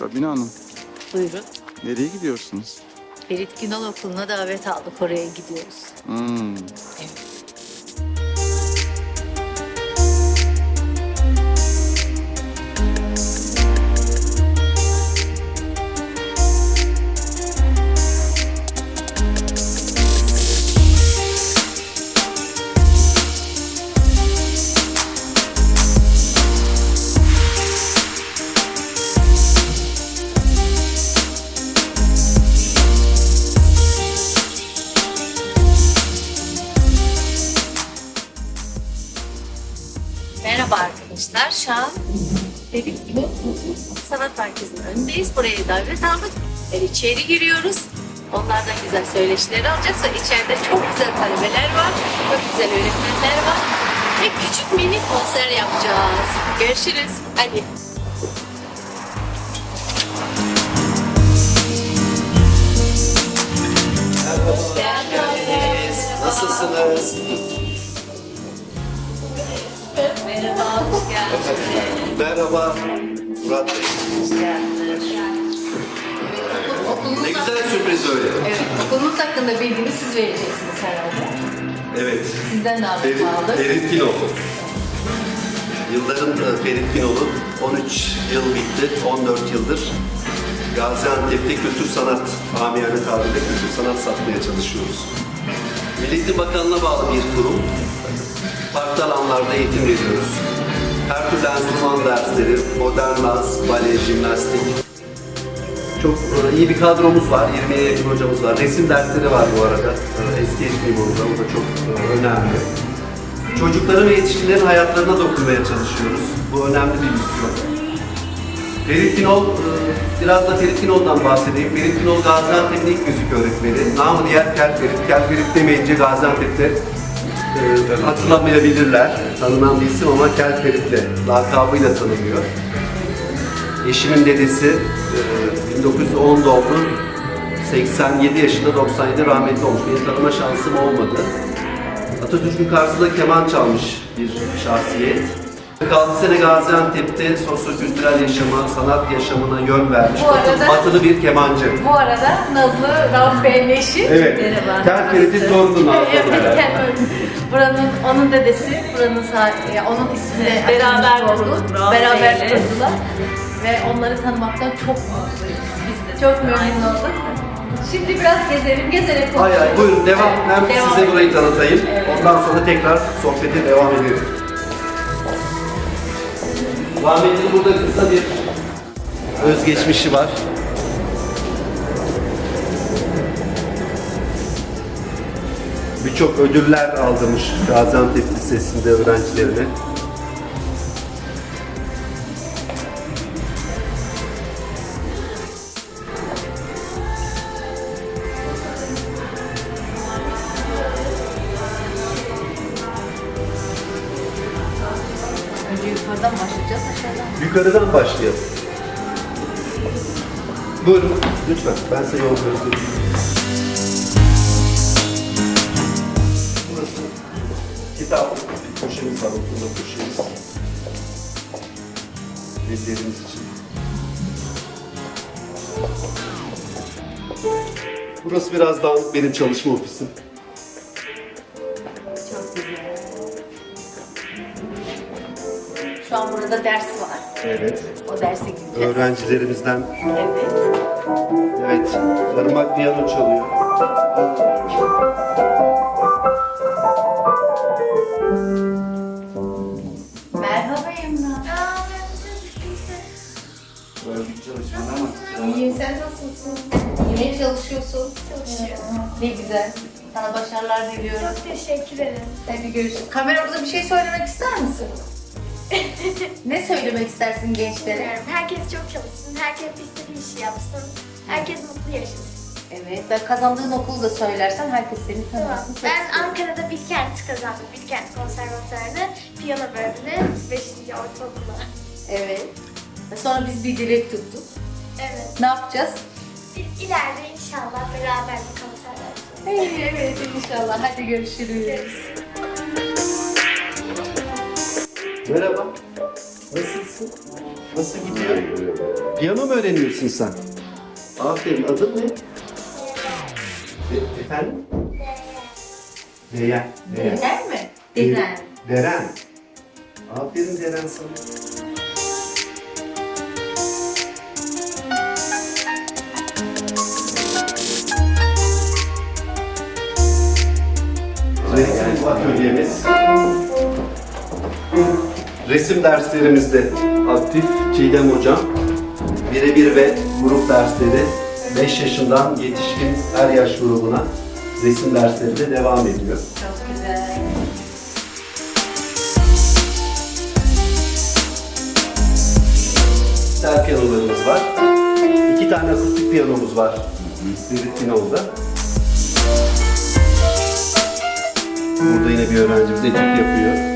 Sabine Hanım, Buyurun. nereye gidiyorsunuz? Ferit Günal Okulu'na davet aldık. Oraya gidiyoruz. Hmm, Merhaba arkadaşlar. Şu an Ferit Günal Sanat Merkezi'nin önündeyiz. Buraya davet aldık. Ve içeri giriyoruz. Onlardan güzel söyleşileri alacağız ve içeride çok güzel talebeler var. Çok güzel öğretmenler var. Ve küçük mini konser yapacağız. Görüşürüz. Hadi. Geldiniz. Nasılsınız? Merhaba Murat Bey. Ne güzel sürpriz öyle. Evet, okulumuz hakkında bilgini siz vereceksiniz herhalde. Evet. Sizden davet Ferit, aldık. Ferit Günol. Yılların e, Ferit Günol'u 13 yıl bitti, 14 yıldır Gaziantep'te kültür sanat, amiyane tabirle kültür sanat satmaya çalışıyoruz. Milli Eğitim Bakanlığı'na bağlı bir kurum. Farklı alanlarda eğitim veriyoruz. Her türlü enstrüman dersleri, modern dans, bale, jimnastik, Çok e, iyi bir kadromuz var. 20'ye yakın hocamız var. Resim dersleri var bu arada. E, Eski eğitim orada. O da çok e, önemli. Çocukların ve yetişkinlerin hayatlarına dokunmaya çalışıyoruz. Bu önemli bir misyon. Ferit Günol, e, biraz da Ferit Günol'dan bahsedeyim. Ferit Günol Gaziantep'in ilk müzik öğretmeni. Namı diğer Kel Ferit. Kel Ferit demeyince Gaziantep'te e, hatırlamayabilirler. Tanınan bir isim ama Kel Ferit'le, lakabıyla tanınıyor. Eşimin dedesi e, 1910 doğumlu 87 yaşında 97 rahmetli olmuş. Benim tanıma şansım olmadı. Atatürk'ün karşısında keman çalmış bir şahsiyet. 46 sene Gaziantep'te sosyo-kültürel yaşama, sanat yaşamına yön vermiş. Bu arada- Batılı bir kemancı. Bu arada Nazlı Rauf Bey'in eşi. Evet. Merhaba. Kel Ferit'in torunu Nazlı Evet, buranın, onun dedesi, buranın sahibi, onun ismini Beraber kurduk Rauf Beraber Bey'le. kurdular. Ve onları tanımaktan çok mutluyuz. Biz de çok memnun olduk. Şimdi biraz gezelim, gezerek Hay konuşalım. hay buyurun devam. Ben Devam size edelim. burayı tanıtayım. Evet. Ondan sonra tekrar sohbete devam edelim. Rahmetli burada kısa bir özgeçmişi var. Birçok ödüller aldırmış Gaziantep Lisesi'nde öğrencilerine. Yukarıdan başlayacağız, aşağıdan. Yukarıdan başlayalım. Buyurun lütfen ben size yol göstereyim. Burası kitap köşemiz var, oturma köşemiz. Velilerimiz için. Burası biraz dağınık benim çalışma ofisim. Burada ders var. Evet. O derse gideceğiz. Öğrencilerimizden Evet. Evet, Irmak piyano çalıyor. Merhaba Emrah. İyiyim, sen nasılsın? Yine çalışıyorsun. Çalışıyorum. Ne güzel. Sana başarılar diliyorum. Çok teşekkür ederim. Hadi görüşürüz. Kameramıza bir şey söylemek ister misin? Ne söylemek istersin gençlere? Bilmiyorum. Herkes çok çalışsın. Herkes istediği işi yapsın. Herkes mutlu yaşasın. Evet, ve kazandığın okulu da söylersen herkes seni tanırsın. Çok Ben isterim. Ankara'da Bilkent kazandım. Bilkent Konservatuarı'nı, piyano bölümünü 5. ortaokula. Evet. Ve Sonra biz bir dilek tuttuk. Evet. Ne yapacağız? İ- İleride inşallah beraber bir konser vereceğiz. Evet, evet inşallah. Hadi görüşürüz. Merhaba. Nasılsın? Nasıl gidiyor? Piyano mu öğreniyorsun sen? Aferin. Adın ne? E- efendim? Deren. Deren. Diner mi? Diner. Deren. Aferin Deren sana. Resim derslerimizde aktif Çiğdem Hocam. Birebir ve grup dersleri 5 yaşından yetişkin her yaş grubuna resim dersleri de devam ediyor. Çok güzel. Piyanolarımız var. İki tane akustik piyanomuz var. Spirit Pino'da. Burada yine bir öğrencimiz etüt yapıyor.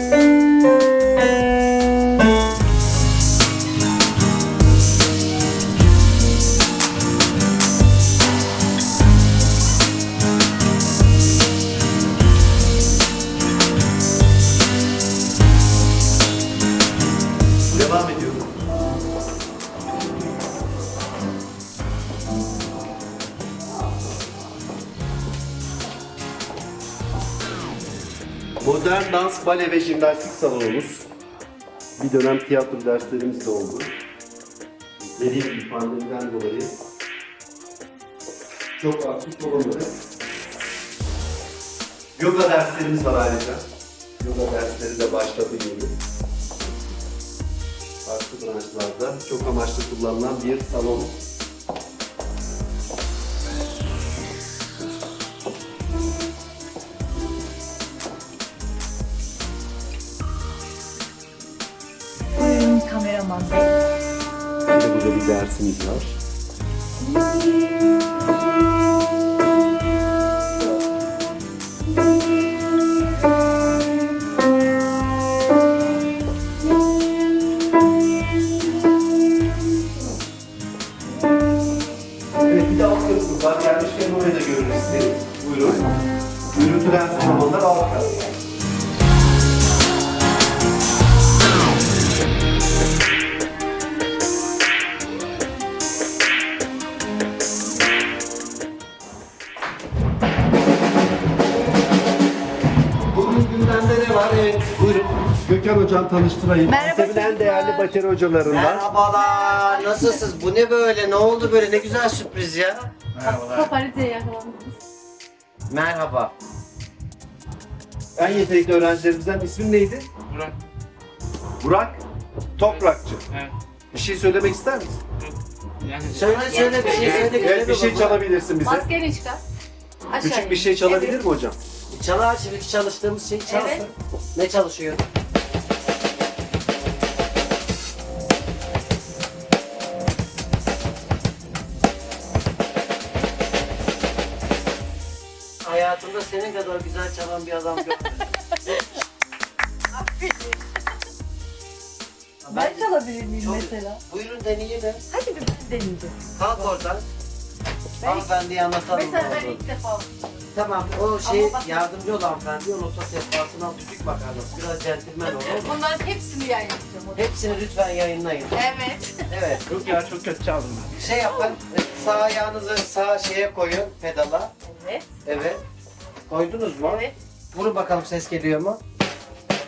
Bale ve jimnastik salonumuz. Bir dönem tiyatro derslerimiz de oldu. Dediğim gibi pandemiden dolayı çok aktif olamadık. Yoga derslerimiz var ayrıca. Yoga dersleri de başladı yeni. Farklı branşlarda çok amaçlı kullanılan bir salon. Bey. Bir de burada bir dersimiz var. Var? Evet, buyurun. Gökhan Hocam tanıştırayım. Merhaba Sistemin en çocuklar. değerli bateri hocalarından. Merhabalar. Nasılsınız? Bu ne böyle? Ne oldu böyle? Ne güzel sürpriz ya. Paparazzi'ye yakalandınız. Merhaba. En yetenekli öğrencilerimizden ismin neydi? Burak. Burak Toprakçı. Evet. Bir şey söylemek ister misin? Yani Söyle söyle bir şey söyle. Evet, bir şey çalabilirsin bize. Maskeni çıkar. Aşağı Küçük bir şey çalabilir Evet. mi hocam? Çalar şimdiki çalıştığımız şey çalsın. Evet. Ne çalışıyor? Hayatımda senin kadar güzel çalan bir adam görmedim. Ben çalabilir miyim Çok- mesela? Buyurun deneyelim. Hadi bir ben deneyeceğim. Kalk oradan. Ben- Hanımefendiye anlatalım. Mesela ne ben olduğunu. ilk defa Tamam o şey bak- yardımcı olan hanımefendi o nota sehpasına tütük makarnası biraz centilmen olur. bunların hepsini yayınlayacağım. hocam. Hepsini lütfen yayınlayın. Evet. Evet. Yok ya çok kötü çaldım ben. Şey yapın. Sağ ayağınızı sağ şeye koyun pedala. Evet. Evet. Koydunuz mu? Evet. Vurun bakalım ses geliyor mu?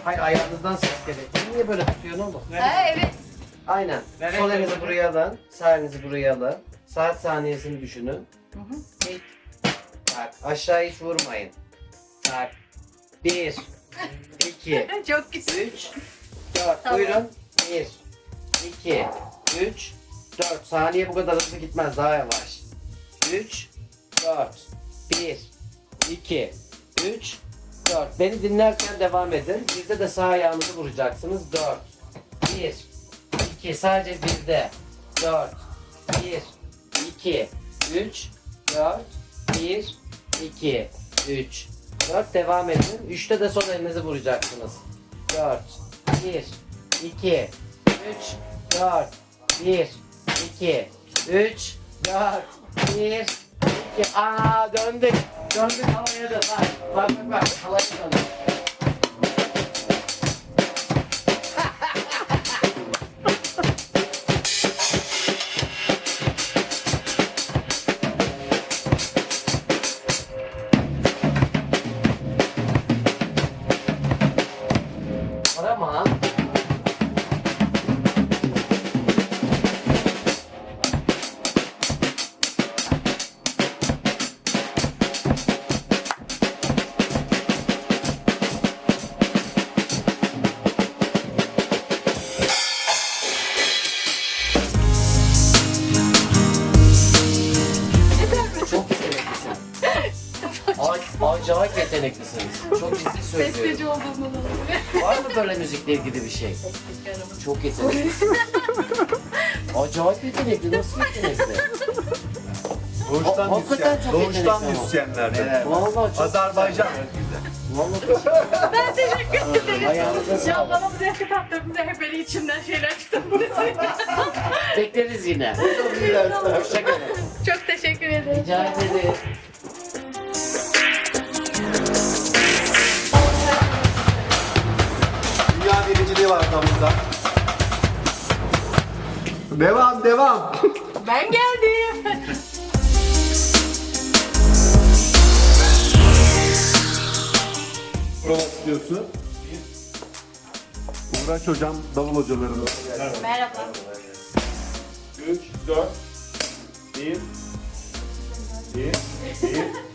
Hayır ayağınızdan ses geliyor. Niye böyle tutuyorsun oğlum? Ha, evet. Aynen. Nereye Sol elinizi buraya alın. Sağ elinizi buraya alın. Saat saniyesini düşünün. Tik. Tak. Aşağı hiç vurmayın. Tak. Bir. iki. Çok güzel. 3, 4. Tamam. Buyurun. 1, 2, 3, 4. Saniye bu kadar hızlı gitmez. Daha yavaş. 3, 4, 1, 2, 3, 4. Beni dinlerken devam edin. Birde de sağ ayağınızı vuracaksınız. 4, 1, 2. Sadece birde. 4, 1, 2, 3, 4, 1, 2, 3, 4. Devam edin. 3'te de son elinizi vuracaksınız. 4, 1, 2, 3, 4, 1, 2, 3, 4, 1, 2. Aa döndük. Döndük havaya da. Bak bak bak. bak. Havaya döndük. Yeteneklisiniz. Çok ciddi söylüyorum. olduğumdan olabilir. Var mı böyle müzikle ilgili bir şey? Çok yetenekli. Acayip yetenekli. Nasıl yetenekli? Doğuştan Ha- hakikaten müzisyen. çok Doğuştan müzisyenlerden. Vallahi çok Azerbaycan. Vallahi ederim. Ben teşekkür ederim. Ayağınıza sağlık. Bana bu zevki tattırdığında hep böyle içimden şeyler çıktı. Bekleriz yine. Hoşçakalın. Çok teşekkür ederim. Rica ederim. Birinciliği var damızda. Devam devam. Ben geldim. Prova istiyorsun. Uğraş hocam, davul hocalarımız. Merhaba. 3, 4, 1, 1, 1.